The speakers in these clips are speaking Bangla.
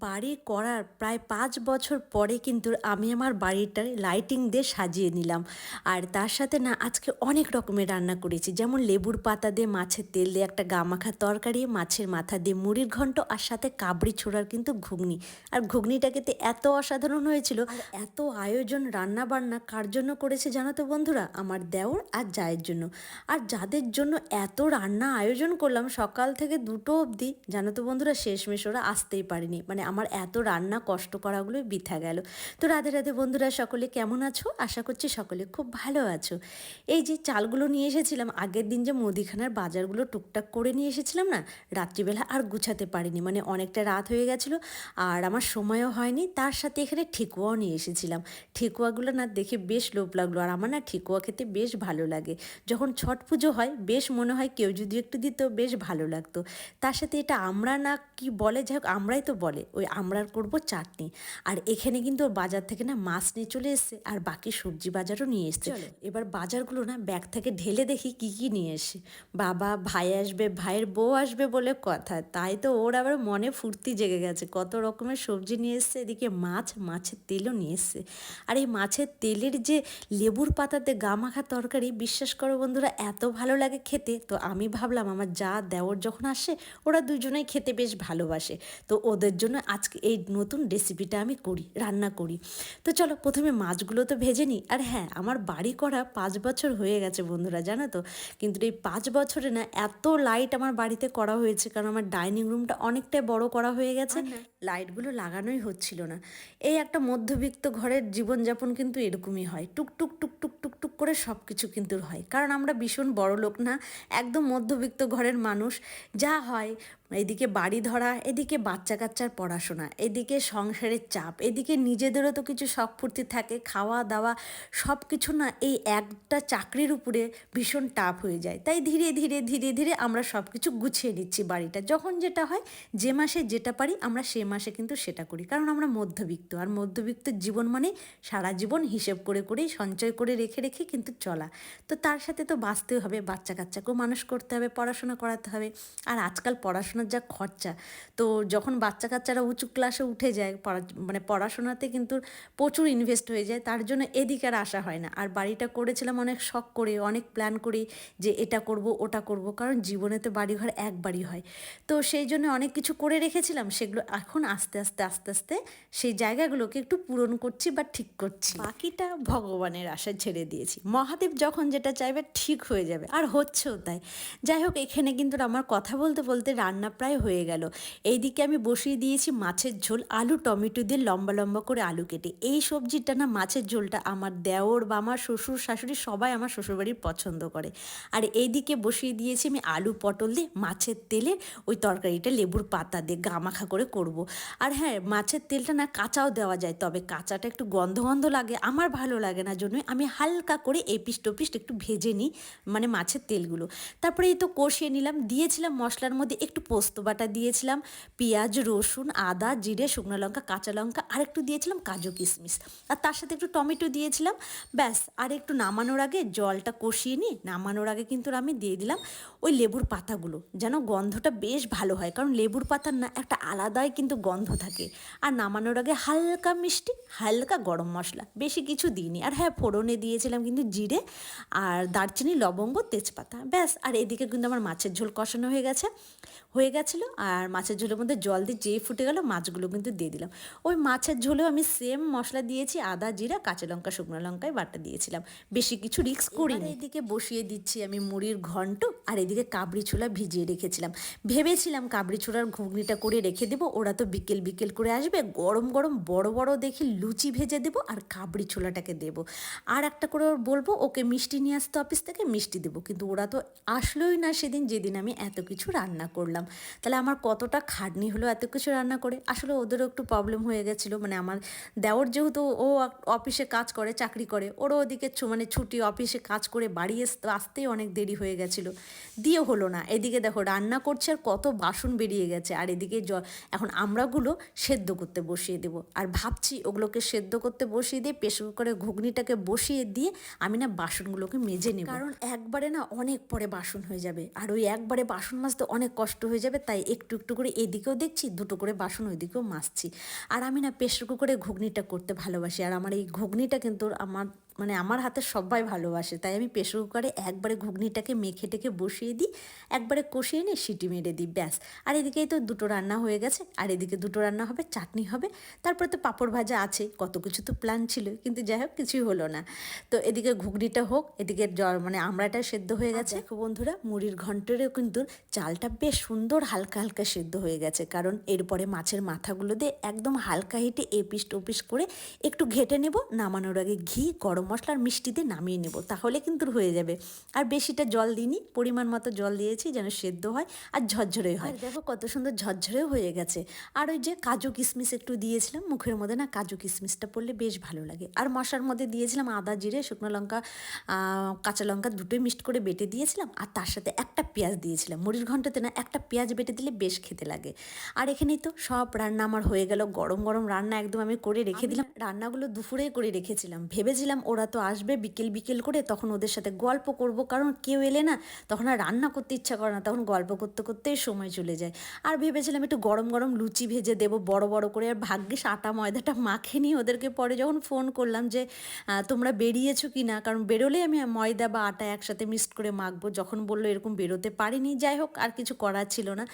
বাড়ি করার প্রায় পাঁচ বছর পরে কিন্তু আমি আমার বাড়িটার লাইটিং দিয়ে সাজিয়ে নিলাম। আর তার সাথে না আজকে অনেক রকমের রান্না করেছি। যেমন লেবুর পাতা দিয়ে মাছের তেল দিয়ে একটা গামাখা তরকারি, মাছের মাথা দিয়ে মুড়ির ঘন্ট আর সাথে কাবড়ি ছোড়ার কিন্তু ঘুগনি। আর ঘুগনিটা খেতে এত অসাধারণ হয়েছিল। এত আয়োজন রান্না বান্না কার জন্য করেছে জানো তো বন্ধুরা? আমার দেওর আর জায়ের জন্য। আর যাদের জন্য এত রান্না আয়োজন করলাম সকাল থেকে দুটো অবধি, জানো তো বন্ধুরা, শেষমেশ ওরা আসতেই পারেনি। মানে আমার এত রান্না কষ্ট করাগুলোই বৃথা গেল। তো রাধে রাধে বন্ধুরা সকলে কেমন আছো? আশা করছি সকলে খুব ভালো আছো। এই যে চালগুলো নিয়ে এসেছিলাম, আগের দিন যে মুদিখানার বাজারগুলো টুকটাক করে নিয়ে এসেছিলাম না, রাত্রিবেলা আর গুছাতে পারিনি। মানে অনেকটা রাত হয়ে গেছিল আর আমার সময়ও হয়নি। তার সাথে এখানে ঠেকুয়াও নিয়ে এসেছিলাম। ঠেকুয়াগুলো না দেখে বেশ লোভ লাগল আর আমার না ঠেকুয়া খেতে বেশ ভালো লাগে। যখন ছট পুজো হয়, বেশ মনে হয় কেউ যদি একটু দিত, বেশ ভালো লাগতো। তার সাথে এটা আমরা না কি বলে? যাই হোক, আমরাই তো বলে। ওই আমরার করব চাটনি। আর এখানে কিন্তু ওর বাজার থেকে না মাছ নিয়ে চলে এসছে আর বাকি সবজি বাজারও নিয়ে এসছে। এবার বাজারগুলো না ব্যাগ থেকে ঢেলে দেখি কি কি নিয়ে এসে। বাবা ভাই আসবে ভাইয়ের বউ আসবে বলে কথা। তাই তো ওর আবার মনে ফুর্তি জেগে গেছে। কত রকমের সবজি নিয়ে এসছে এদিকে মাছ মাছের তেলও নিয়ে এসছে। আর এই মাছের তেলের যে লেবুর পাতাতে গা মাখা তরকারি বিশ্বাস করো বন্ধুরা এত ভালো লাগে খেতে। তো আমি ভাবলাম আমার যা দেওর যখন আসে ওরা দুজনেই খেতে বেশ ভালোবাসে। তো ওদের জন্য আজকে এই নতুন রেসিপিটা আমি করি রান্না করি। তো চলো প্রথমে মাছগুলো তো ভেজে নিই। আর হ্যাঁ আমার বাড়ি করা পাঁচ বছর হয়ে গেছে বন্ধুরা জানো তো? কিন্তু এই পাঁচ বছরে না এত লাইট আমার বাড়িতে করা হয়েছে কারণ আমার ডাইনিং রুমটা অনেকটাই বড় করা হয়ে গেছে। লাইটগুলো লাগানোই হচ্ছিল না। এই একটা মধ্যবিত্ত ঘরের জীবনযাপন কিন্তু এরকমই হয়। টুকটুক টুকটুক টুকটুক করে সব কিছু কিন্তু হয়। কারণ আমরা ভীষণ বড় লোক না একদম মধ্যবিত্ত ঘরের মানুষ। যা হয় এদিকে বাড়ি ধরা, এদিকে বাচ্চা কাচ্চার পড়াশোনা, এদিকে সংসারের চাপ, এদিকে নিজেদেরও তো কিছু শখ ফুর্তি থাকে খাওয়া দাওয়া সব কিছু না এই একটা চাকরির উপরে ভীষণ টাফ হয়ে যায়। তাই ধীরে ধীরে ধীরে ধীরে আমরা সব কিছু গুছিয়ে নিচ্ছি বাড়িটা। যখন যেটা হয়, যে মাসে যেটা পারি আমরা সে মাসে কিন্তু সেটা করি। কারণ আমরা মধ্যবিত্ত, আর মধ্যবিত্ত জীবন মানে সারা জীবন হিসেব করে, করেই, সঞ্চয় করে রেখে রেখে কিন্তু চলা। তো তার সাথে তো বাঁচতেও হবে বাচ্চা কাচ্চাকেও মানুষ করতে হবে, পড়াশোনা করাতে হবে। আর আজকাল পড়াশোনা পড়াশোনার যা খরচা। তো যখন বাচ্চা কাচ্চারা উঁচু ক্লাসে উঠে যায় মানে পড়াশোনাতে কিন্তু প্রচুর ইনভেস্ট হয়ে যায়, তার জন্য এদিকে আর আসা হয় না। আর বাড়িটা করেছিলাম অনেক শখ করে, অনেক প্ল্যান করি যে এটা করব, ওটা করব, কারণ জীবনে তো বাড়িঘর একবারই হয়। তো সেই জন্য অনেক কিছু করে রেখেছিলাম, সেগুলো এখন আস্তে আস্তে আস্তে আস্তে সেই জায়গাগুলোকে একটু পূরণ করছি বা ঠিক করছি। বাকিটা ভগবানের আশায় ছেড়ে দিয়েছি। মহাদেব যখন যেটা চাইবে ঠিক হয়ে যাবে, আর হচ্ছেও তাই। যাই হোক, এখানে কিন্তু আমার কথা বলতে বলতে রান্না রান্না প্রায় হয়ে গেল। এইদিকে আমি বসিয়ে দিয়েছি মাছের ঝোল, আলু, টমেটো দিয়ে লম্বা লম্বা করে আলু কেটে। এই সবজিটা না মাছের ঝোলটা আমার দেওর বা আমার শ্বশুর শাশুড়ি সবাই আমার শ্বশুরবাড়ির পছন্দ করে। আর এইদিকে বসিয়ে দিয়েছি আমি আলু পটল দিয়ে মাছের তেলে ওই তরকারিটা লেবুর পাতা দিয়ে গামাখা করে করব। আর হ্যাঁ মাছের তেলটা না কাঁচাও দেওয়া যায়, তবে কাঁচাটা একটু গন্ধ গন্ধ লাগে, আমার ভালো লাগে না জন্যই আমি হালকা করে এপিস টপিস একটু ভেজে নিই মানে মাছের তেলগুলো। তারপরে এই তো কষিয়ে নিলাম, দিয়েছিলাম মশলার মধ্যে একটু পোস্ত বাটা দিয়েছিলাম, পেঁয়াজ, রসুন, আদা, জিরে, শুকনো লঙ্কা, কাঁচা লঙ্কা আর একটু দিয়েছিলাম কাজু কিশমিশ। আর তার সাথে একটু টমেটো দিয়েছিলাম। ব্যাস, আর একটু নামানোর আগে জলটা কষিয়ে নিই নামানোর আগে কিন্তু আমি দিয়ে দিলাম ওই লেবুর পাতাগুলো, যেন গন্ধটা বেশ ভালো হয়। কারণ লেবুর পাতার না, একটা আলাদাই কিন্তু গন্ধ থাকে। আর নামানোর আগে হালকা মিষ্টি, হালকা গরম মশলা, বেশি কিছু দিইনি। আর হ্যাঁ ফোড়নে দিয়েছিলাম কিন্তু জিরে আর দারচিনি, লবঙ্গ, তেজপাতা। ব্যাস, আর এদিকে কিন্তু আমার মাছের ঝোল কষানো হয়ে গেছে। হয়ে গেছিল আর মাছের ঝোলের মধ্যে জল দিয়ে যেই ফুটে গেল মাছগুলো কিন্তু দিয়ে দিলাম। ওই মাছের ঝোলেও আমি সেম মশলা দিয়েছি আদা জিরা কাঁচা লঙ্কা শুকনো লঙ্কায় বাটা দিয়েছিলাম। বেশি কিছু রিক্স করি এদিকে বসিয়ে দিচ্ছি আমি মুড়ির ঘন্ট আর এদিকে কাবড়ি ছোলা ভিজিয়ে রেখেছিলাম। ভেবেছিলাম কাবড়ি ছোলার ঘুগনিটা করে রেখে দেবো ওরা তো বিকেল বিকেল করে আসবে গরম গরম বড় বড় দেখি লুচি ভেজে দেবো আর কাবড়ি ছোলাটাকে দেবো। আর একটা করে ওর বলব ওকে মিষ্টি নিয়ে আসতে অফিস থেকে মিষ্টি দেবো। কিন্তু ওরা তো আসলোই না সেদিন যেদিন আমি এত কিছু রান্না করলাম। তাহলে আমার কতটা খাটনি হলো এত কিছু রান্না করে? আসলে ওদেরও একটু প্রবলেম হয়ে গেছিল। মানে আমার দেওর যেহেতু ও অফিসে কাজ করে, চাকরি করে, ওরও ওদিকে মানে ছুটি, অফিসে কাজ করে বাড়ি আসতে আসতেই অনেক দেরি হয়ে গেছিল। দিয়ে হলো না। এদিকে দেখো রান্না করছে আর কত বাসন বেরিয়ে গেছে। আর এদিকে জ, এখন আমরাগুলো সেদ্ধ করতে বসিয়ে দেবো। আর ভাবছি ওগুলোকে সেদ্ধ করতে বসিয়ে দিয়ে প্রেশার কুকারে ঘুগনিটাকে বসিয়ে দিয়ে আমি না বাসনগুলোকে মেজে নেব। কারণ একবারে না অনেক পরে বাসন হয়ে যাবে। আর ওই একবারে বাসন মাজতে অনেক কষ্ট হয়ে যাবে। তাই একটু একটু করে এদিকেও দেখছি, দুটো করে বাসন ওইদিকেও মাজছি। আর আমি না প্রেশার কুকারে ঘুগনিটা করতে ভালোবাসি। আর আমার এই ঘুগনিটা কিন্তু আমার মানে আমার হাতে সবাই ভালোবাসে তাই আমি প্রেশার কুকারে একবারে ঘুগনিটাকে মেখে টেকে বসিয়ে দিই একবারে কষিয়ে নিয়ে সিটি মেরে দিই ব্যাস। আর এদিকেই তো দুটো রান্না হয়ে গেছে আর এদিকে দুটো রান্না হবে চাটনি হবে তারপরে তো পাঁপড় ভাজা আছে কত কিছু তো প্ল্যান ছিল কিন্তু যাই হোক কিছুই হলো না। তো এদিকে ঘুগনিটা হোক এদিকে জ্বর মানে আমড়াটা সেদ্ধ হয়ে গেছে। দেখো বন্ধুরা মুড়ির ঘন্টরেও কিন্তু চালটা বেশ সুন্দর হালকা হালকা সেদ্ধ হয়ে গেছে কারণ এরপরে মাছের মাথাগুলো দিয়ে একদম হালকা হিটে এপিস টপিস করে একটু ঘেটে নেব নামানোর আগে ঘি গরম মশলা আর মিষ্টি দিয়ে নামিয়ে নেব তাহলে কিন্তু হয়ে যাবে। আর বেশিটা জল দিইনি পরিমাণ মতো জল দিয়েছি যেন সেদ্ধ হয় আর ঝরঝরে হয়। দেখো কত সুন্দর ঝরঝরেও হয়ে গেছে। আর ওই যে কাজু কিশমিশ একটু দিয়েছিলাম মুখের মধ্যে না কাজু কিশমিশটা পড়লে বেশ ভালো লাগে। আর মশার মধ্যে দিয়েছিলাম আদা জিরে শুকনো লঙ্কা কাঁচা লঙ্কা দুটোই মিক্সড করে বেটে দিয়েছিলাম। আর তার সাথে একটা পেঁয়াজ দিয়েছিলাম। মুড়ির ঘন্টাতে না একটা পেঁয়াজ বেটে দিলে বেশ খেতে লাগে। আর এখানেই তো সব রান্না আমার হয়ে গেল। গরম গরম রান্না একদম আমি করে রেখে দিলাম। রান্নাগুলো দুপুরেই করে রেখেছিলাম। ভেবেছিলাম ওরা তো আসবে বিকেল বিকেল করে, তখন ওদের সাথে গল্প করব। কারণ কেউ এলে না, তখন আর রান্না করতে ইচ্ছা করে না, তখন গল্প করতে করতেই সময় চলে যায়। আর ভেবেছিলাম একটু গরম গরম লুচি ভেজে দেবো বড় বড় করে, আর ভাগ্যিস আটা ময়দাটা মাখে নিয়ে ওদেরকে পরে। যখন ফোন করলাম যে তোমরা বেরিয়েছো কি না কারণ বেরোলেই আমি ময়দা বা আটা একসাথে মিক্সড করে মাখবো। যখন বলল এরকম বেরোতে পারিনি, যাই হোক, আর কিছু করার ছিল না।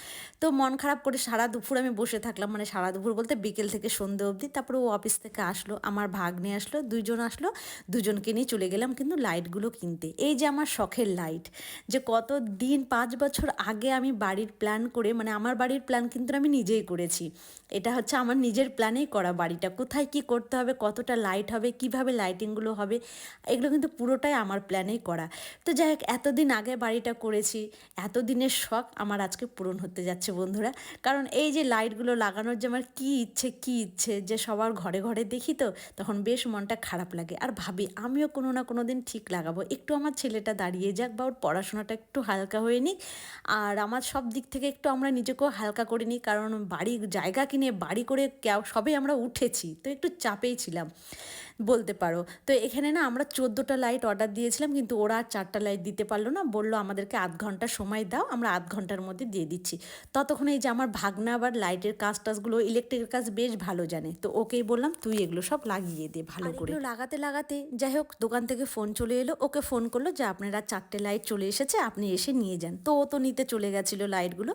তো মন খারাপ করে সারা দুপুর আমি বসে থাকলাম। মানে সারা দুপুর বলতে বিকেল থেকে সন্ধে অবধি। তারপরে ও অফিস থেকে আসলো, আমার ভাগ নিয়ে আসলো, দুইজন আসলো। দুজনকে নিয়ে চলে গেলাম কিন্তু লাইটগুলো কিনতে। এই যে আমার শখের লাইট যে কত দিন পাঁচ বছর আগে আমি বাড়ির প্ল্যান করে মানে আমার বাড়ির প্ল্যান কিন্তু আমি নিজেই করেছি। এটা হচ্ছে আমার নিজের প্ল্যানেই করা বাড়িটা। কোথায় কি করতে হবে, কতটা লাইট হবে, কীভাবে লাইটিংগুলো হবে, এগুলো কিন্তু পুরোটাই আমার প্ল্যানেই করা। তো যাই হোক, এতদিন আগে বাড়িটা করেছি, এতদিনের শখ আমার আজকে পূরণ হতে যাচ্ছে বন্ধুরা। কারণ এই যে লাইটগুলো লাগানোর যে আমার কী ইচ্ছে কী ইচ্ছে, যে সবার ঘরে ঘরে দেখি তো, তখন বেশ মনটা খারাপ লাগে। আর ভাবি আমিও কোনো না কোনো দিন ঠিক লাগাবো। একটু আমার ছেলেটা দাঁড়িয়ে যাক বা ওর পড়াশোনাটা একটু হালকা হয়ে নিক। আর আমার সব দিক থেকে একটু আমরা নিজেকেও হালকা করে নিই, কারণ বাড়ি, জায়গা কিনে বাড়ি করে সবে আমরা উঠেছি। তো একটু চাপেই ছিলাম। বলতে পারো। তো এখানে না আমরা চোদ্দোটা লাইট অর্ডার দিয়েছিলাম কিন্তু ওরা আর চারটা লাইট দিতে পারল না। বলল আমাদেরকে আধ ঘণ্টা সময় দাও আমরা আধ ঘণ্টার মধ্যে দিয়ে দিচ্ছি। ততক্ষণ এই যে আমার ভাগনা আবার লাইটের কাজ টাজগুলো ইলেকট্রিকের কাজ বেশ ভালো জানে। তো ওকেই বললাম তুই এগুলো সব লাগিয়ে দে ভালো করে। লাগাতে লাগাতে যাই হোক দোকান থেকে ফোন চলে এলো। ওকে ফোন করল যে আপনারা চারটে লাইট চলে এসেছে আপনি এসে নিয়ে যান। তো ও তো নিতে চলে গেছিল লাইটগুলো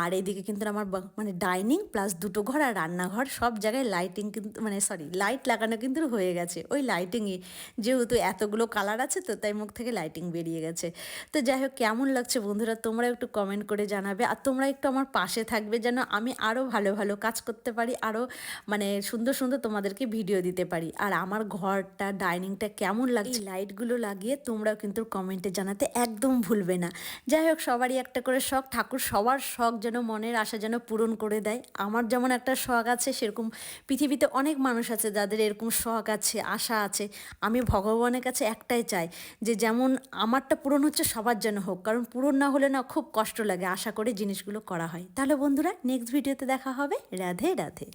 আর এদিকে কিন্তু আমার মানে ডাইনিং প্লাস দুটো ঘর আর রান্নাঘর সব জায়গায় লাইটিং কিন্তু মানে সরি লাইট লাগানো কিন্তু হয়ে গেছে। ওই লাইটিংয়ে যেহেতু এতগুলো কালার আছে তো, তাই মুখ থেকে লাইটিং বেরিয়ে গেছে। তো যাই হোক, কেমন লাগছে বন্ধুরা? তোমরা একটু কমেন্ট করে জানাবে। আর তোমরা একটু আমার পাশে থাকবে যেন আমি আরও ভালো ভালো কাজ করতে পারি আরও মানে সুন্দর সুন্দর তোমাদেরকে ভিডিও দিতে পারি। আর আমার ঘরটা ডাইনিংটা কেমন লাগছে? লাইটগুলো লাগিয়ে তোমরাও কিন্তু কমেন্টে জানাতে একদম ভুলবে না। যাই হোক, সবারই একটা করে শখ। ঠাকুর সবার শখ যেন মনের আশা যেন পূরণ করে দেয়। আমার যেমন একটা শখ আছে, সেরকম পৃথিবীতে অনেক মানুষ আছে যাদের এরকম শখ আছে, আশা আছে, আমি ভগবানের কাছে একটাই চাই যে যেমন আমারটা পূরণ হচ্ছে সবার যেন হোক, কারণ পূরণ না হলে না খুব কষ্ট লাগে আশা করে জিনিসগুলো করা হয়। তাহলে বন্ধুরা নেক্সট ভিডিওতে দেখা হবে। রাধে রাধে।